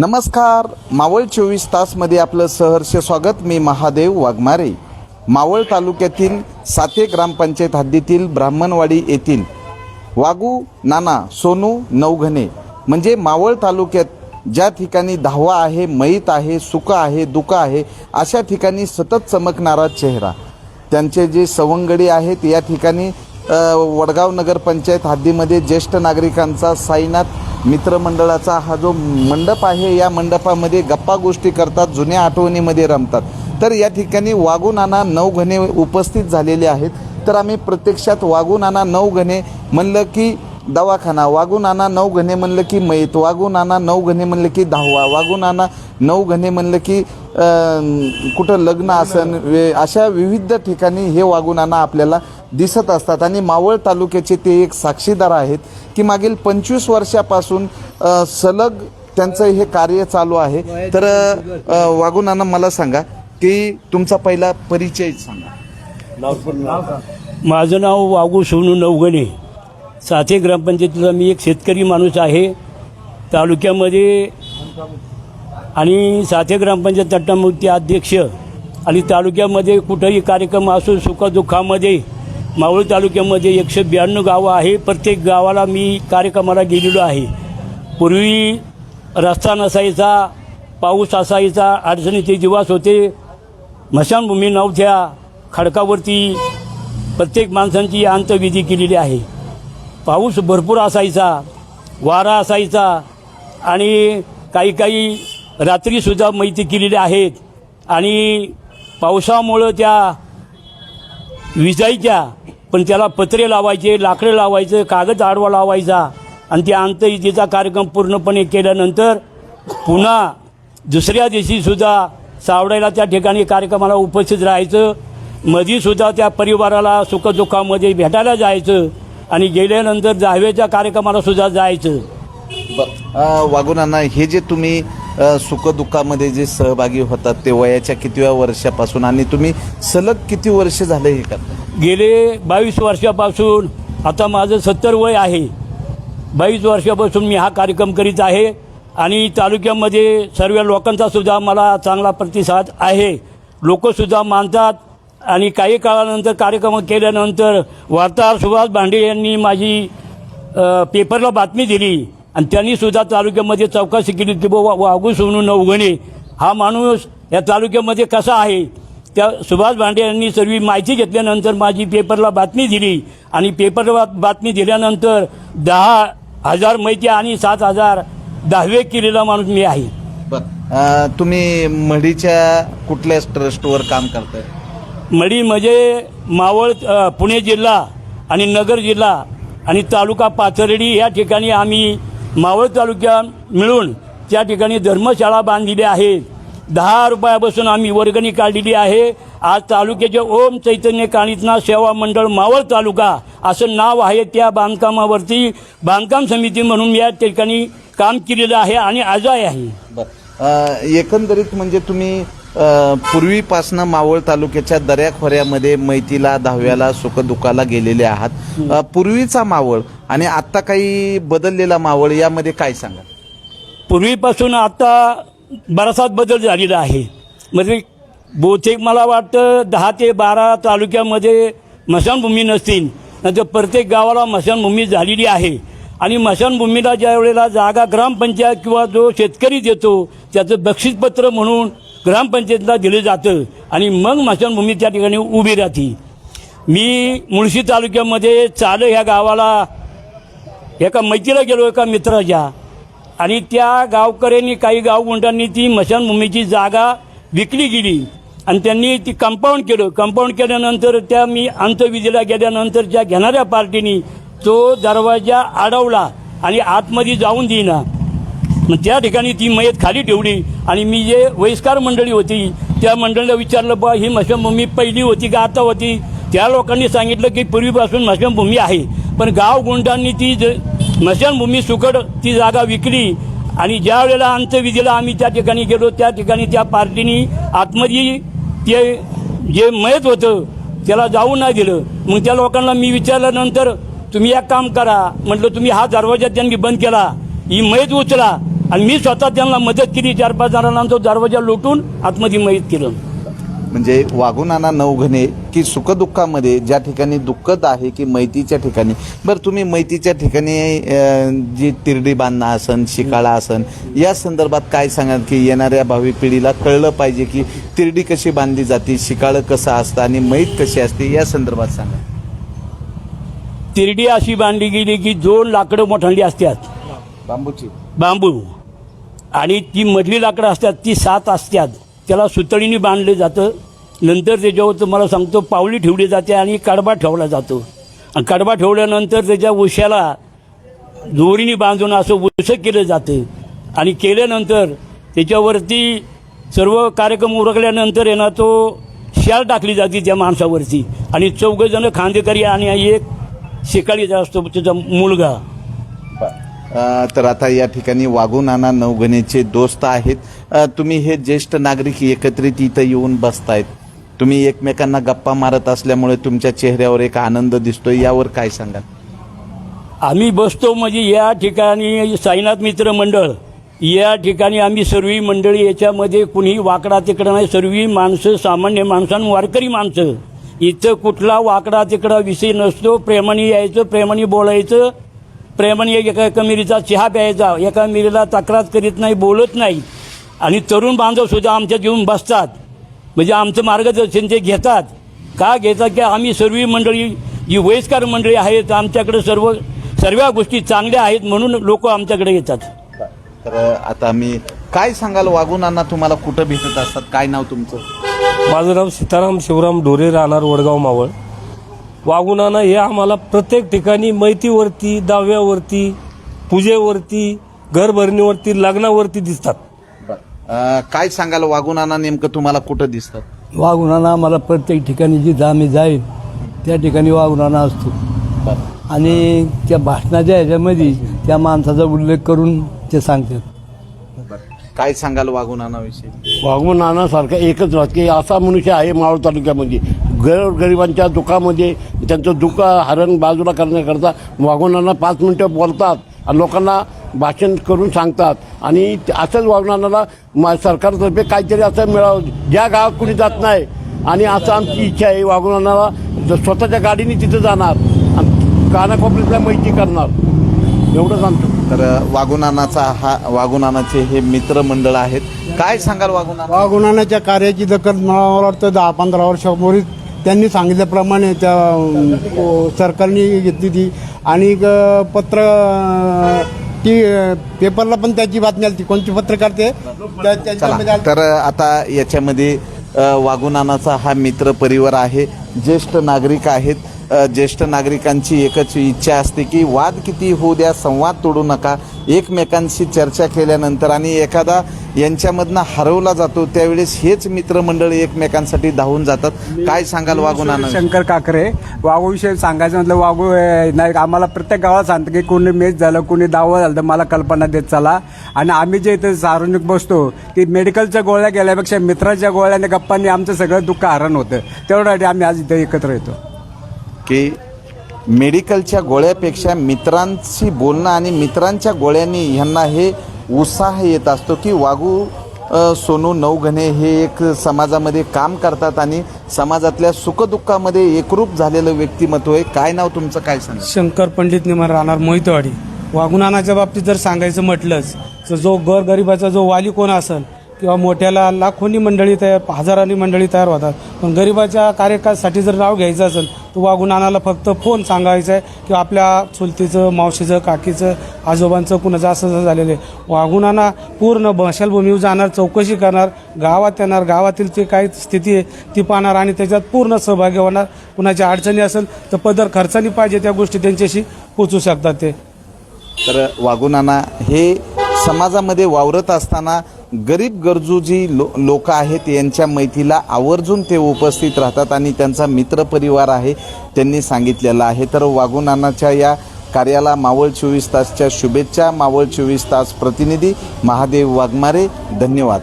नमस्कार. मावळ चोवीस तासमध्ये आपलं सहर्ष स्वागत. मी महादेव वाघमारे. मावळ तालुक्यातील साते ग्रामपंचायत हद्दीतील ब्राह्मणवाडी येथील वागू नाना सोनू नवघने म्हणजे मावळ तालुक्यात ज्या ठिकाणी धावा आहे मैत आहे सुख आहे दुःख आहे अशा ठिकाणी सतत चमकणारा चेहरा. त्यांचे जे सवंगडी आहेत या ठिकाणी वडगाव नगरपंचायत हद्दीमध्ये ज्येष्ठ नागरिकांचा साईनाथ मित्रमंडळाचा हा जो मंडप आहे या मंडपामध्ये गप्पा गोष्टी करतात जुन्या आठवणीमध्ये रमतात. तर या ठिकाणी वागुनाना नवघणे उपस्थित झालेले आहेत. तर आम्ही प्रत्यक्षात वागुनाना नवघणे म्हणलं की दवाखाना वागुनाना नाना नऊ म्हणलं की मैत वागुनाना नाना नऊ म्हणलं की दहावा वागुनाना नाना नऊ म्हणलं की कुठं लग्न असन वे- अशा विविध ठिकाणी हे वागुनाना आपल्याला दिसत असतात. आणि मावळ तालुक्याचे ते एक साक्षीदार आहेत की मागील पंचवीस वर्षापासून सलग त्यांचं हे कार्य चालू आहे. तर अं, वागू नाना मला सांगा की तुमचा पहिला परिचय सांगा. माझं नाव वागू सोनू नवगणे. साथे ग्रामपंचायतीचा मी एक शेतकरी माणूस आहे. तालुक्यामध्ये आणि साथे ग्रामपंचायत तटमुक्ती अध्यक्ष. आणि तालुक्यामध्ये कुठंही कार्यक्रम असो सुखदुःखामध्ये मावळ तालुक्यामध्ये एकशे ब्याण्णव गावं आहे. प्रत्येक गावाला मी कार्यक्रमाला गेलेलो आहे. पूर्वी रस्ता नसायचा पाऊस असायचा अडचणीचे दिवस होते. मशानभूमी नव्हत्या खडकावरती प्रत्येक माणसांची अंतविधी केलेली आहे. पाऊस भरपूर असायचा वारा असायचा आणि काही काही रात्रीसुद्धा मैत्री केलेल्या आहेत. आणि पावसामुळं त्या विजायच्या पण त्याला पत्रे लावायचे लाकडं लावायचं कागद आडवा लावायचा. आणि त्या अंतयुतीचा कार्यक्रम पूर्णपणे केल्यानंतर पुन्हा दुसऱ्या दिवशीसुद्धा सावडायला त्या ठिकाणी कार्यक्रमाला उपस्थित राहायचं. मधीसुद्धा त्या परिवाराला सुखदुःखामध्ये भेटायला जायचं. आणि गेल्यानंतर दहाव्याच्या कार्यक्रमाला सुद्धा जायचं. वागुनाना हे जे तुम्ही सुखदुःखामध्ये जे सहभागी होतात ते वयाच्या कितव्या वर्षापासून आणि तुम्ही सलग किती वर्ष झाले हे करता? गेले बावीस वर्षापासून आता माझं सत्तर वय आहे. बावीस वर्षापासून मी हा कार्यक्रम करीत आहे आणि तालुक्यामध्ये सर्व लोकांचा सुद्धा मला चांगला प्रतिसाद आहे. लोकसुद्धा मानतात आणि काही काळानंतर कार्यक्रम केल्यानंतर वार्ताहर सुभाष भांडे यांनी माझी पेपरला बातमी दिली आणि त्यांनी सुद्धा तालुक्यामध्ये चौकशी केली की बाबा वागू सोनू नवगणे हा माणूस या तालुक्यामध्ये कसा आहे? त्या सुभाष भांडे यांनी सर्व माहिती घेतल्यानंतर माझी पेपरला बातमी दिली. आणि पेपरला बातमी दिल्यानंतर दहा हजार माहिती आणि सात हजार दहावे केलेला माणूस मी आहे. तुम्ही मढीच्या कुठल्या ट्रस्टवर काम करताय? मडी म्हणजे मावळ पुणे जिल्हा आणि नगर जिल्हा आणि तालुका पाथर्डी या ठिकाणी आम्ही मावळ तालुक्यात मिळून त्या ठिकाणी धर्मशाळा बांधलेली आहेत. दहा रुपयापासून आम्ही वर्गणी काढलेली आहे. आज तालुक्याचे ओम चैतन्य काणितनाथ सेवा मंडळ मावळ तालुका असं नाव आहे त्या बांधकामावरती. बांधकाम समिती म्हणून या ठिकाणी काम केलेलं आहे आणि आजही आहे. एकंदरीत म्हणजे तुम्ही पूर्वीपासनं मावळ तालुक्याच्या दऱ्याखोऱ्यामध्ये मैतीला दहाव्याला सुखदुःखाला गेलेले आहात. पूर्वीचा मावळ आणि आत्ता काही बदललेला मावळ यामध्ये काय सांगा पूर्वीपासून आता बराचसाच बदल झालेला आहे. म्हणजे बहुतेक मला वाटतं दहा ते बारा तालुक्यामध्ये मशानभूमी नसतील नंतर प्रत्येक गावाला मशानभूमी झालेली आहे. आणि मशानभूमीला ज्या वेळेला जागा ग्रामपंचायत किंवा जो शेतकरी देतो त्याचं बक्षीसपत्र म्हणून ग्रामपंचायतीला दिलं जातं आणि मग मशानभूमी त्या ठिकाणी उभी राहते. मी मुळशी तालुक्यामध्ये चाल ह्या गावाला एका मैत्रीला गेलो एका मित्राच्या. आणि त्या गावकऱ्यांनी काही गावगुंडांनी ती मशानभूमीची जागा विकली गेली. आणि त्यांनी ती कंपाऊंड केलं. कंपाऊंड केल्यानंतर त्या मी अंतविधीला गेल्यानंतर ज्या घेणाऱ्या पार्टीनी तो दरवाजा अडवला आणि आतमध्ये जाऊन देईना मग त्या ठिकाणी ती मयत खाली ठेवली आणि मी जे वयस्कार मंडळी होती त्या मंडळीला विचारलं बा ही मशानभूमी पहिली होती का आता होती? त्या लोकांनी सांगितलं की पूर्वीपासून मशानभूमी आहे. पण गावगुंडांनी ती ज स्मशानभूमी सुकड ती जागा विकली आणि ज्या वेळेला अंत्यविधीला आम्ही त्या ठिकाणी गेलो त्या ठिकाणी त्या पार्टीनी आतमध्ये ते जे मयत होतं त्याला जाऊ नाही दिलं. मग त्या लोकांना मी विचारल्यानंतर तुम्ही एक काम करा. म्हटलं तुम्ही हा दरवाजा त्यांनी बंद केला. ही मयत उचला. आणि मी स्वतः त्यांना मदत केली. चार पाच जणांना तो दरवाजा लुटून आतमध्ये मयत केलं. म्हणजे वागुनाना नवघणे की सुखदुःखामध्ये ज्या ठिकाणी दुःखद आहे की मैतीच्या ठिकाणी. बरं तुम्ही मैतीच्या ठिकाणी जी तिरडी बांधणं असन शिकाळा असन या संदर्भात काय सांगाल की येणाऱ्या भावी पिढीला कळलं पाहिजे की तिरडी कशी बांधली जाते शिकाळं कसं असतं आणि मैत कशी असते या संदर्भात सांगा. तिरडी अशी बांधली गेली की दोन लाकडं मोठांडी असतात. बांबूची. बांबू. आणि ती मधली लाकडं असतात ती सात असतात. त्याला सुतळीने बांधलं जातं. नंतर त्याच्यावर तुम्हाला सांगतो पावली ठेवली जाते आणि कडबा ठेवला जातो. आणि कडबा ठेवल्यानंतर त्याच्या उश्याला दोरीने बांधून असं उसं केलं जातं. आणि केल्यानंतर त्याच्यावरती सर्व कार्यक्रम उरकल्यानंतर आहे ना तो शाल टाकली जाते त्या माणसावरती. आणि चौघजणं खांदेकरी आणि एक शिकाळीचा असतो त्याचा मुलगा. तर आता या ठिकाणी वाघू नाना नवघणेचे दोस्त आहेत. तुम्ही हे ज्येष्ठ नागरिक एकत्रित इथं येऊन बसतायत. तुम्ही एकमेकांना गप्पा मारत असल्यामुळे तुमच्या चेहऱ्यावर एक आनंद दिसतोय. यावर काय सांगाल? आम्ही बसतो म्हणजे या ठिकाणी साईनाथ मित्र मंडळ. या ठिकाणी आम्ही सर्व मंडळी याच्यामध्ये कुणी वाकडा तिकडा नाही. सर्व माणसं सामान्य माणसं वारकरी माणसं. इथं कुठला वाकडा तिकडा विषय नसतो. प्रेमाने यायचं प्रेमाने बोलायचं. प्रेमाने एका एका मिरीचा चहा प्यायचा. एका मिरीला तक्रार करीत नाही बोलत नाही. आणि तरुण बांधव सुद्धा आमच्यात येऊन बसतात. म्हणजे आमचं मार्गदर्शन ते घेतात. का घेतात? की आम्ही सर्व मंडळी जी वयस्कर मंडळी आहेत आमच्याकडे सर्व सर्व गोष्टी चांगल्या आहेत म्हणून लोक आमच्याकडे येतात. तर आता मी काय सांगाल? वाघू नाना तुम्हाला कुठं भेटत असतात? काय नाव तुमचं? माझं नाव सीताराम शिवराम ढोरे राहणार वडगाव मावळ. वागुनाना हे आम्हाला प्रत्येक ठिकाणी मैतीवरती दहाव्यावरती पूजेवरती घरभरणीवरती लग्नावरती दिसतात. अ, काय सांगाल? वाघू नाना नेमकं तुम्हाला कुठं दिसतात? वाघुणाना आम्हाला प्रत्येक ठिकाणी जिथं आम्ही जाईल त्या ठिकाणी वाघुणाना असतो. आणि त्या भाषणाच्या ह्याच्यामध्ये त्या माणसाचा उल्लेख करून ते सांगतात. काय सांगाल वाघू नानाविषयी वाघमन नानासारखा एकच राजकीय असा मनुष्य आहे मावळ तालुक्यामध्ये. घर गरिबांच्या दुःखामध्ये त्यांचं दुःख हरण बाजूला करण्याकरता वाघोनांना पाच मिनटं बोलतात आणि लोकांना भाषण करून सांगतात. आणि ते- असंच वाघनानाला मा- सरकारतर्फे काहीतरी असं मिळावं. ज्या गावात कुणी जात नाही. आणि असं आमची इच्छा आहे वाघोनानाला ज- स्वतःच्या गाडीने तिथं जाणार आणि कानाकोपऱ्यातल्या माहिती करणार. एवढंच आमचं. तर वाघुनानाचा हा वाघुनानाचे हे मित्रमंडळ आहेत. काय सांगाल वाघुनाना वाघुणानाच्या कार्याची दखल मला वाटतं दहा पंधरा वर्षापूर्वी त्यांनी सांगितल्याप्रमाणे त्या सरकारने घेतली ती. आणि पत्र ती पेपरला पण त्याची बातमी आली ती कोणती पत्रकार ते? चला. तर आता याच्यामध्ये अ, वाघुनानाचा हा मित्र परिवार आहे. ज्येष्ठ नागरिक आहेत. ज्येष्ठ नागरिकांची एकच इच्छा असते की वाद किती होऊ द्या संवाद तोडू नका. एकमेकांशी चर्चा केल्यानंतर आणि एखादा यांच्यामधनं हरवला जातो त्यावेळेस हेच मित्रमंडळ एकमेकांसाठी धावून जातात. काय सांगाल वाघुनाना शंकर काकरे वाघूविषयी सांगायचं म्हटलं वाघू नाही आम्हाला प्रत्येक गावात सांगतं की कोणी मेच झालं कोणी दावं झालं तर मला कल्पना देत चला. आणि आम्ही जे इथे सार्वजनिक बसतो की मेडिकलच्या गोळ्या गेल्यापेक्षा मित्राच्या गोळ्याने गप्पांनी आमचं सगळं दुःख हरण होतं. तेवढ्यासाठी आम्ही आज इथे एकत्र येतो. की मेडिकलच्या गोळ्यापेक्षा मित्रांशी बोलणं आणि मित्रांच्या गोळ्यांनी ह्यांना हे उत्साह येत असतो की वागू सोनू नवघणे हे एक समाजामध्ये काम करतात आणि समाजातल्या सुखदुःखामध्ये एकरूप झालेलं व्यक्तिमत्व आहे. काय नाव तुमचं? काय सांग शंकर पंडित निमर राहणार मोहितवाडी. वाघुनानाच्या बाबतीत जर सांगायचं म्हटलंच तर जो घर गरिबाचा जो वाली कोण असेल किंवा मोठ्याला लाखोनी मंडळी तयार हजारांनी मंडळी तयार होतात पण गरिबाच्या कार्यकाळासाठी जर नाव घ्यायचं असेल तर वाघुनानाला फक्त फोन सांगायचा आहे किंवा आपल्या चुलतीचं मावशीचं काकीचं आजोबांचं कुणाचं असं झालेलं आहे. वाघुनाना पूर्ण भशालभूमीवर जाणार चौकशी करणार. गावात येणार गावातील जे काही स्थिती आहे ती पाहणार आणि त्याच्यात पूर्ण सहभागी होणार. कुणाच्या अडचणी असेल तर पदर खर्चानी पाहिजे त्या गोष्टी त्यांच्याशी पोचू शकतात ते. तर वाघुनाना हे समाजामध्ये वावरत असताना गरीब गरजू जी लो लोक आहेत यांच्या मैथीला आवर्जून ते उपस्थित राहतात आणि त्यांचा मित्रपरिवार आहे त्यांनी सांगितलेलं आहे. तर वाघुनानाच्या या कार्याला मावळ चोवीस तासच्या शुभेच्छा मावळ चोवीस तास प्रतिनिधी महादेव वाघमारे धन्यवाद.